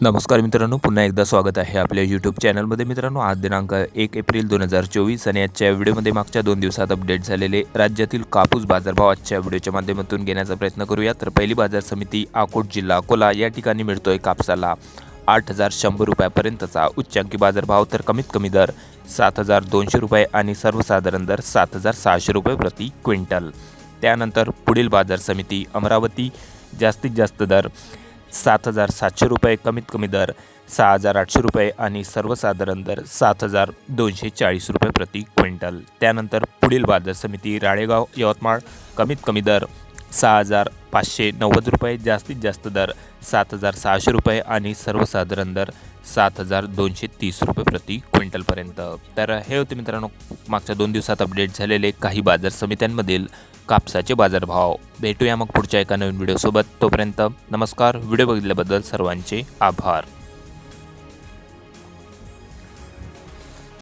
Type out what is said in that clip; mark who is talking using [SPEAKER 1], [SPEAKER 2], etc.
[SPEAKER 1] नमस्कार मित्रांनो पुन्हा एकदा स्वागत आहे आपल्या यूट्यूब चॅनलमध्ये मित्रांनो आज दिनांक एक एप्रिल दोन हजार चोवीस आणि आजच्या व्हिडिओमध्ये मागच्या दोन दिवसात अपडेट झालेले राज्यातील कापूस बाजारभाव आजच्या व्हिडिओच्या माध्यमातून घेण्याचा प्रयत्न करूया. तर पहिली बाजार समिती अकोट जिल्हा अकोला या ठिकाणी मिळतोय कापसाला आठ हजार शंभर रुपयापर्यंतचा उच्चांकी बाजारभाव. तर कमीत कमी दर सात हजार दोनशे रुपये आणि सर्वसाधारण दर सात हजार सहाशे रुपये प्रति क्विंटल. त्यानंतर पुढील बाजार समिती अमरावती जास्तीत जास्त दर सात हजार सातशे रुपये कमीत कमी दर सहा हजार आठशे रुपये आणि सर्वसाधारण दर सात हजार दोनशे चाळीस रुपये प्रति क्विंटल. त्यानंतर पुढील बाजार समिती राळेगाव यवतमाळ कमीत कमी दर सहा हजार पाचशे नव्वद रुपये जास्तीत जास्त दर सात हजार सहाशे रुपये आणि सर्वसाधारण दर सात हजार दोनशे तीस रुपये प्रति क्विंटलपर्यंत. तर हे होते मित्रांनो मागच्या दोन दिवसात अपडेट झालेले काही बाजार समित्यांमधील कापसाचे बाजारभाव. भेटूया मग पुढच्या एका नवीन व्हिडिओसोबत. तोपर्यंत नमस्कार. व्हिडिओ बघितल्याबद्दल सर्वांचे आभार.